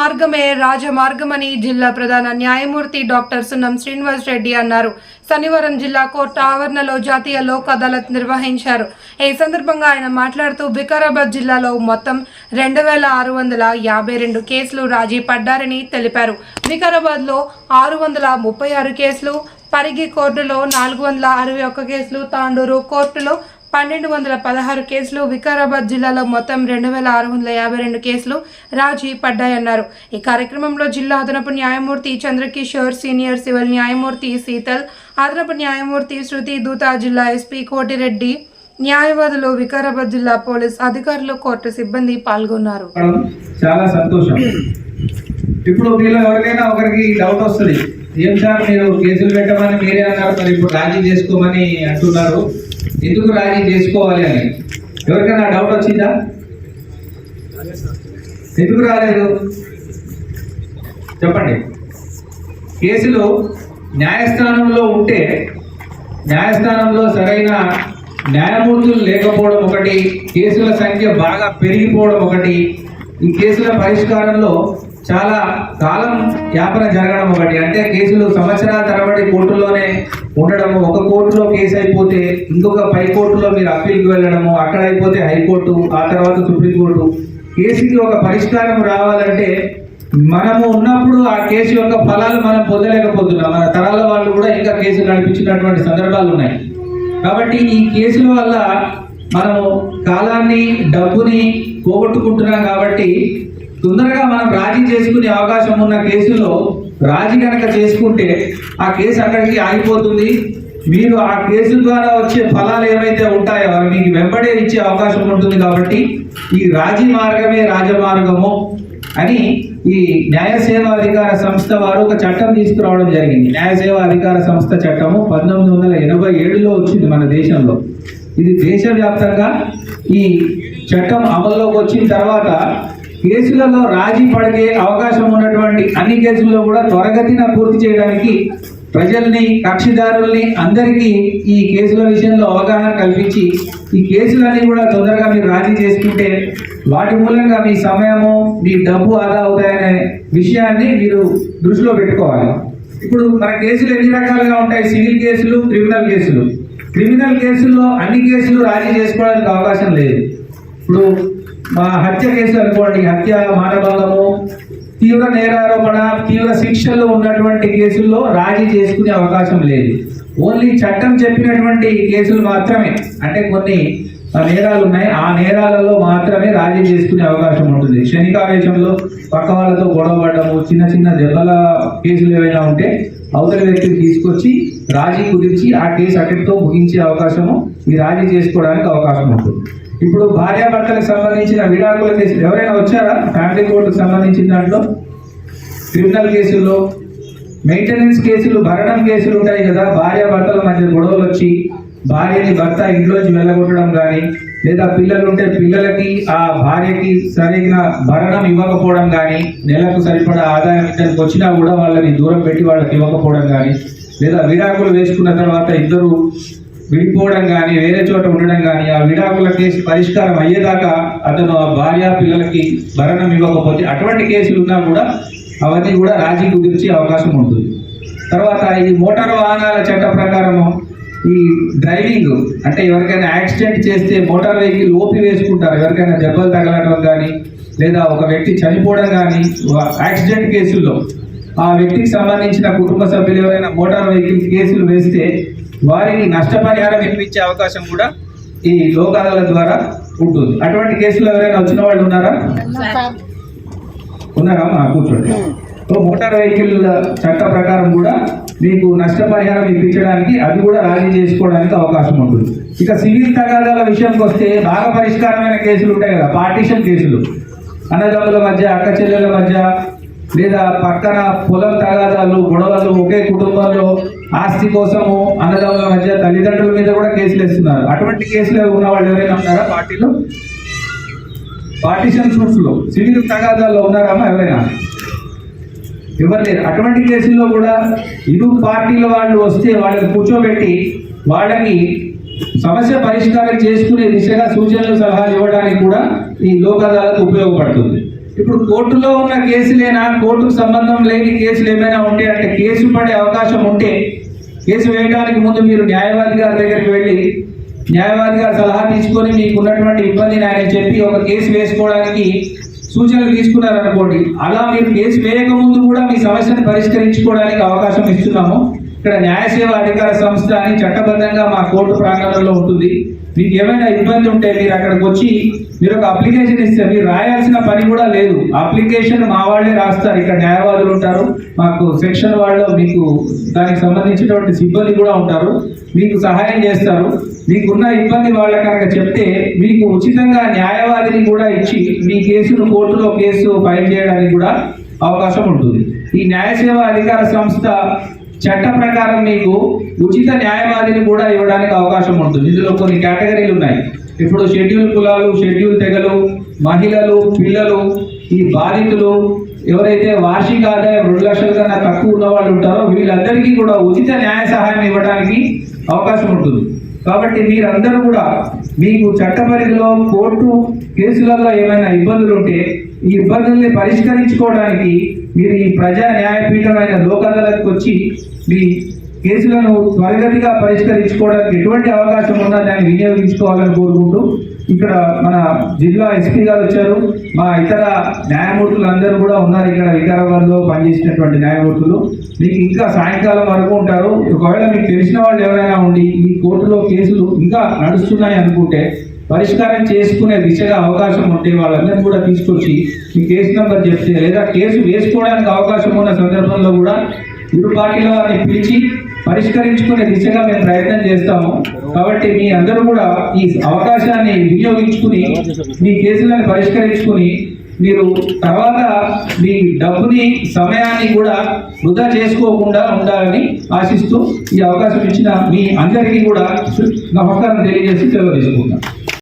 మార్గమే రాజమార్గమని జిల్లా ప్రధాన న్యాయమూర్తి డాక్టర్ సున్నం శ్రీనివాస్ రెడ్డి అన్నారు. శనివారం జిల్లా కోర్టు ఆవరణలో జాతీయ లోక్ అదాలత్ నిర్వహించారు. ఈ సందర్భంగా ఆయన మాట్లాడుతూ వికారాబాద్ జిల్లాలో మొత్తం రెండు వేల ఆరు వందల యాభై రెండు కేసులు రాజీ పడ్డారని తెలిపారు. వికారాబాద్లో ఆరు వందల ముప్పై ఆరు కేసులు పరిగి కోర్టులో నాలుగు వందల అరవై ఒక్క కేసులు తాండూరు కోర్టులో పన్నెండు వందల పదహారు కేసులు వికారాబాద్ జిల్లాలో మొత్తం రెండు వేల ఆరు వందల యాభై రెండు కేసులు రాజీ పడ్డాయన్నారు. ఈ కార్యక్రమంలో జిల్లా అదనపు న్యాయమూర్తి చంద్రకిషోర్ సీనియర్ సివిల్ న్యాయమూర్తి శీతల్ అదనపు న్యాయమూర్తి శృతి దూత జిల్లా ఎస్పీ కోటిరెడ్డి న్యాయవాదులు వికారాబాద్ జిల్లా పోలీస్ అధికారులు కోర్టు సిబ్బంది పాల్గొన్నారు. చాలా సంతోషం. ఇప్పుడు మీలో ఎవరికైనా ఒకరికి డౌట్ వస్తుంది ఏం సార్ మీరు కేసులు పెట్టమని మీరే అన్నారు మరి ఇప్పుడు రాజీ చేసుకోమని అంటున్నారు. ఎందుకు రాజీ చేసుకోవాలి అని? ఎవరికైనా డౌట్ వచ్చిందా? ఎందుకు రాలేదు? చెప్పండి. కేసులు న్యాయస్థానంలో ఉంటే న్యాయస్థానంలో సరైన న్యాయమూర్తులు లేకపోవడం ఒకటి కేసుల సంఖ్య బాగా పెరిగిపోవడం ఒకటి ఈ కేసుల పరిష్కారంలో చాలా కాలం యాపన జరగడం ఒకటి. అంటే కేసులు సంవత్సరాల తరబడి కోర్టులోనే ఉండడము. ఒక కోర్టులో కేసు అయిపోతే ఇంకొక పై కోర్టులో మీరు అప్పీల్కి వెళ్ళడము. అక్కడ అయిపోతే హైకోర్టు ఆ తర్వాత సుప్రీంకోర్టు. కేసుకి ఒక పరిష్కారం రావాలంటే మనము ఉన్నప్పుడు ఆ కేసు యొక్క ఫలాలు మనం పొందలేకపోతున్నాం. మన తరాల వాళ్ళు కూడా ఇంకా కేసులు నడిపించినటువంటి సందర్భాలు ఉన్నాయి. కాబట్టి ఈ కేసుల వల్ల మనము కాలాన్ని డబ్బుని పోగొట్టుకుంటున్నాం కాబట్టి తొందరగా మనం రాజీ చేసుకునే అవకాశం ఉన్న కేసులో రాజీ కనుక చేసుకుంటే ఆ కేసు అక్కడికి ఆగిపోతుంది. మీరు ఆ కేసు ద్వారా వచ్చే ఫలాలు ఏమైతే ఉంటాయో అవి మీకు వెంబడే ఇచ్చే అవకాశం ఉంటుంది కాబట్టి ఈ రాజీ మార్గమే రాజమార్గము అని ఈ న్యాయ సేవా అధికార సంస్థ వారు ఒక చట్టం తీసుకురావడం జరిగింది. న్యాయ సేవా అధికార సంస్థ చట్టము పంతొమ్మిది వందల ఎనభై ఏడులో వచ్చింది మన దేశంలో. ఇది దేశవ్యాప్తంగా ఈ చట్టం అమల్లోకి వచ్చిన తర్వాత కేసులలో రాజీ పడే అవకాశం ఉన్నటువంటి అన్ని కేసుల్లో కూడా త్వరగతిన పూర్తి చేయడానికి ప్రజల్ని కక్షిదారుల్ని అందరికీ ఈ కేసుల విషయంలో అవగాహన కల్పించి ఈ కేసులన్నీ కూడా తొందరగా మీరు రాజీ చేసుకుంటే వాటి మూలంగా మీ సమయము మీ డబ్బు ఆదా అవుతాయనే విషయాన్ని మీరు దృష్టిలో పెట్టుకోవాలి. ఇప్పుడు మన కేసులు ఎన్ని రకాలుగా ఉంటాయి? సివిల్ కేసులు క్రిమినల్ కేసులు. క్రిమినల్ కేసుల్లో అన్ని కేసులు రాజీ చేసుకోవడానికి అవకాశం లేదు. ఇప్పుడు హత్య కేసు అనుకోండి హత్య మానభంగము తీవ్ర నేరారోపణ తీవ్ర శిక్షలు ఉన్నటువంటి కేసుల్లో రాజీ చేసుకునే అవకాశం లేదు. ఓన్లీ చట్టం చెప్పినటువంటి కేసులు మాత్రమే. అంటే కొన్ని నేరాలు ఉన్నాయి ఆ నేరాలలో మాత్రమే రాజీ చేసుకునే అవకాశం ఉంటుంది. క్షణికావేశంలో పక్క వాళ్ళతో గొడవపడము చిన్న చిన్న దెబ్బల కేసులు ఏవైనా ఉంటే అవతల వ్యక్తిని తీసుకొచ్చి రాజీ కుదిర్చి ఆ కేసు అక్కడితో ముగించే అవకాశము ఈ రాజీ చేసుకోవడానికి అవకాశం ఉంటుంది. ఇప్పుడు భార్యాభర్తలకు సంబంధించిన విడాకుల కేసులు ఎవరైనా వచ్చారా? ఫ్యామిలీ కోర్టుకు సంబంధించిన దాంట్లో? క్రిమినల్ కేసుల్లో మెయింటెనెన్స్ కేసులు భరణం కేసులు ఉంటాయి కదా. భార్యాభర్తల మధ్య గొడవలు వచ్చి భార్యని భర్త ఇంట్లోంచి వెళ్ళగొట్టడం కానీ లేదా పిల్లలు ఉంటే పిల్లలకి ఆ భార్యకి సరైన భరణం ఇవ్వకపోవడం కానీ నెలకు సరిపడా ఆదాయం ఇద్దరికి వచ్చినా కూడా వాళ్ళని దూరం పెట్టి వాళ్ళకి ఇవ్వకపోవడం కానీ లేదా విడాకులు వేసుకున్న తర్వాత ఇద్దరు విడిపోవడం కానీ వేరే చోట ఉండడం కానీ ఆ విడాకుల కేసు పరిష్కారం అయ్యేదాకా అతను ఆ భార్య పిల్లలకి భరణం ఇవ్వకపోతే అటువంటి కేసులు ఉన్నా కూడా అవన్నీ కూడా రాజీ కుదిర్చే అవకాశం ఉంటుంది. తర్వాత ఈ మోటార్ వాహనాల చట్ట ప్రకారము ఈ డ్రైవింగ్ అంటే ఎవరికైనా యాక్సిడెంట్ చేస్తే మోటార్ వెహికల్ ఓపి వేసుకుంటారు. ఎవరికైనా దెబ్బలు తగలటం కానీ లేదా ఒక వ్యక్తి చనిపోవడం కానీ యాక్సిడెంట్ కేసుల్లో ఆ వ్యక్తికి సంబంధించిన కుటుంబ సభ్యులు ఎవరైనా మోటార్ వెహికల్ కేసులు వేస్తే వారికి నష్టపరిహారం ఇప్పించే అవకాశం కూడా ఈ లోకాల ద్వారా ఉంటుంది. అటువంటి కేసులు ఎవరైనా వచ్చిన వాళ్ళు ఉన్నారా? ఉన్నారా? మా కూర్చోండి. సో మోటార్ వెహికల్ చట్ట ప్రకారం కూడా మీకు నష్టపరిహారం ఇప్పించడానికి అది కూడా రాజీ చేసుకోవడానికి అవకాశం ఉంటుంది. ఇక సివిల్ తగాదాల విషయంకి వస్తే బాగా పరిష్కారమైన కేసులు ఉంటాయి కదా పార్టీషన్ కేసులు. అన్నదమ్ముల మధ్య అక్క చెల్లెల మధ్య లేదా పక్కన పొలం తగాదాలు గొడవలు ఒకే కుటుంబంలో ఆస్తి కోసము అన్నదమ్ముల మధ్య తల్లిదండ్రుల మీద కూడా కేసులు వేస్తున్నారు. అటువంటి కేసులు ఉన్న వాళ్ళు ఎవరైనా ఉన్నారా పార్టీలో? పార్టీషన్ సూట్స్లో. సివిల్ తగాదాల్లో ఉన్నారమ్మా ఎవరైనా? ఎవరు లేరు. అటువంటి కేసుల్లో కూడా ఇరు పార్టీల వాళ్ళు వస్తే వాళ్ళని కూర్చోబెట్టి వాళ్ళకి సమస్య పరిష్కారం చేసుకునే దిశగా సూచనలు సలహాలు ఇవ్వడానికి కూడా ఈ లోక్ అదాలత్ ఉపయోగపడుతుంది. ఇప్పుడు కోర్టులో ఉన్న కేసులేనా? కోర్టుకు సంబంధం లేని కేసులు ఏమైనా ఉంటే అంటే కేసు పడే అవకాశం ఉంటే కేసు వేయడానికి ముందు మీరు న్యాయవాది గారి దగ్గరికి వెళ్ళి న్యాయవాది గారు సలహా తీసుకొని మీకు ఉన్నటువంటి ఇబ్బందిని ఆయన చెప్పి ఒక కేసు వేసుకోవడానికి సూచనలు తీసుకున్నారనుకోండి. అలా మీరు కేసు వేయకముందు కూడా మీ సమస్యను పరిష్కరించుకోవడానికి అవకాశం ఇస్తున్నాము. ఇక్కడ న్యాయ సేవ అధికార సంస్థ అని చట్టబద్ధంగా మా కోర్టు ప్రాంగణంలో ఉంటుంది. మీకు ఏమైనా ఇబ్బంది ఉంటే మీరు అక్కడికి వచ్చి మీరు ఒక అప్లికేషన్ ఇస్తే మీరు రాయాల్సిన పని కూడా లేదు. అప్లికేషన్ మా వాళ్ళే రాస్తారు. ఇక్కడ న్యాయవాదులు ఉంటారు. మాకు సెక్షన్ వాళ్ళు మీకు దానికి సంబంధించినటువంటి సిబ్బంది కూడా ఉంటారు. మీకు సహాయం చేస్తారు. మీకున్న ఇబ్బంది వాళ్ళ కనుక చెప్తే మీకు ఉచితంగా న్యాయవాదిని కూడా ఇచ్చి మీ కేసును కోర్టులో కేసు ఫైల్ చేయడానికి కూడా అవకాశం ఉంటుంది. ఈ న్యాయ సేవ అధికార సంస్థ చట్ట ప్రకారం మీకు ఉచిత న్యాయవాదిని కూడా ఇవ్వడానికి అవకాశం ఉంటుంది. ఇందులో కొన్ని కేటగిరీలు ఉన్నాయి. ఇప్పుడు షెడ్యూల్ కులాలు షెడ్యూల్ తెగలు మహిళలు పిల్లలు ఈ బాధితులు ఎవరైతే వార్షిక ఆదాయం రెండు లక్షల కన్నా తక్కువ ఉన్న వాళ్ళు ఉంటారో వీళ్ళందరికీ కూడా ఉచిత న్యాయ సహాయం ఇవ్వడానికి అవకాశం ఉంటుంది. కాబట్టి మీరందరూ కూడా మీకు చట్ట పరిధిలో కోర్టు కేసులలో ఏమైనా ఇబ్బందులు ఉంటే ఈ ఇబ్బందుల్ని పరిష్కరించుకోవడానికి మీరు ఈ ప్రజా న్యాయపీఠమైన లోక్ అదాలత్కి వచ్చి మీ కేసులను త్వరగతిగా పరిష్కరించుకోవడానికి ఎటువంటి అవకాశం ఉన్నా దాన్ని వినియోగించుకోవాలని కోరుకుంటూ ఇక్కడ మన జిల్లా ఎస్పీ గారు వచ్చారు. మా ఇతర న్యాయమూర్తులు అందరూ కూడా ఉన్నారు ఇక్కడ వికారాబాద్లో పనిచేసినటువంటి న్యాయమూర్తులు. మీకు ఇంకా సాయంకాలం వరకు ఉంటారు. ఒకవేళ మీకు తెలిసిన వాళ్ళు ఎవరైనా ఉండి ఈ కోర్టులో కేసులు ఇంకా నడుస్తున్నాయి అనుకుంటే పరిష్కారం చేసుకునే దిశగా అవకాశం ఉంటే వాళ్ళందరినీ కూడా తీసుకొచ్చి మీ కేసు నెంబర్ చెప్తే లేదా కేసు వేసుకోవడానికి అవకాశం ఉన్న సందర్భంలో కూడా ఇరు పార్టీల వారిని పిలిచి పరిష్కరించుకునే దిశగా మేము ప్రయత్నం చేస్తాము. కాబట్టి మీ అందరూ కూడా ఈ అవకాశాన్ని వినియోగించుకుని మీ కేసులను పరిష్కరించుకుని మీరు తర్వాత మీ డబ్బుని సమయాన్ని కూడా వృధా చేసుకోకుండా ఉండాలని ఆశిస్తూ ఈ అవకాశం ఇచ్చిన మీ అందరికీ కూడా నమస్కారం తెలియజేసి సెలవు తీసుకుంటాను